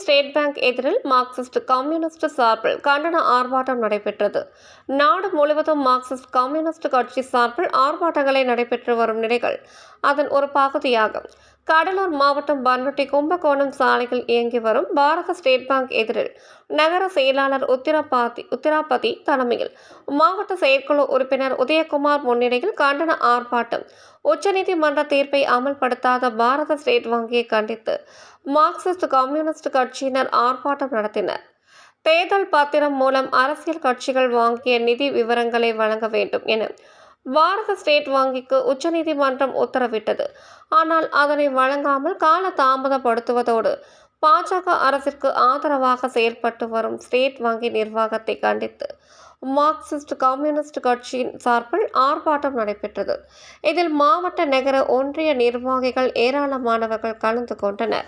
State bank எதிரில் Marxist communist சார்பில் கண்டன ஆர்ப்பாட்டம் நடைபெற்றது. நாடு முழுவதும் மார்க்சிஸ்ட் கம்யூனிஸ்ட் கட்சி சார்பில் ஆர்ப்பாட்டங்களை நடைபெற்று வரும் நிலைகள். அதன் ஒரு பகுதியாகும். கடலூர் மாவட்டம் பன்ருட்டி கும்பகோணம் சாலையில் இயங்கி வரும் பாரத ஸ்டேட் பேங்க் எதிரில் நகர செயலாளர் உத்திரபாதி உத்திராபதி தலைமையில் மாவட்ட செயற்குழு உறுப்பினர் உதயகுமார் முன்னிலையில் கண்டன ஆர்ப்பாட்டம். உச்சநீதிமன்ற தீர்ப்பை அமல்படுத்தாத பாரத ஸ்டேட் வங்கியை கண்டித்து மார்க்சிஸ்ட் கம்யூனிஸ்ட் கட்சியினர் ஆர்ப்பாட்டம் நடத்தினர். தேர்தல் பத்திரம் மூலம் அரசியல் கட்சிகள் வாங்கிய நிதி விவரங்களை வழங்க வேண்டும் என பாரத ஸ்டேட் வங்கிக்கு உச்சநீதிமன்றம் உத்தரவிட்டது. ஆனால் அதனை வழங்காமல் கால தாமதப்படுத்துவதோடு பாஜக அரசிற்கு ஆதரவாக செயல்பட்டு வரும் ஸ்டேட் வங்கி நிர்வாகத்தை கண்டித்து மார்க்சிஸ்ட் கம்யூனிஸ்ட் கட்சியின் சார்பில் ஆர்ப்பாட்டம் நடைபெற்றது. இதில் மாவட்ட நகர ஒன்றிய நிர்வாகிகள் ஏராளமானவர்கள் கலந்து கொண்டனர்.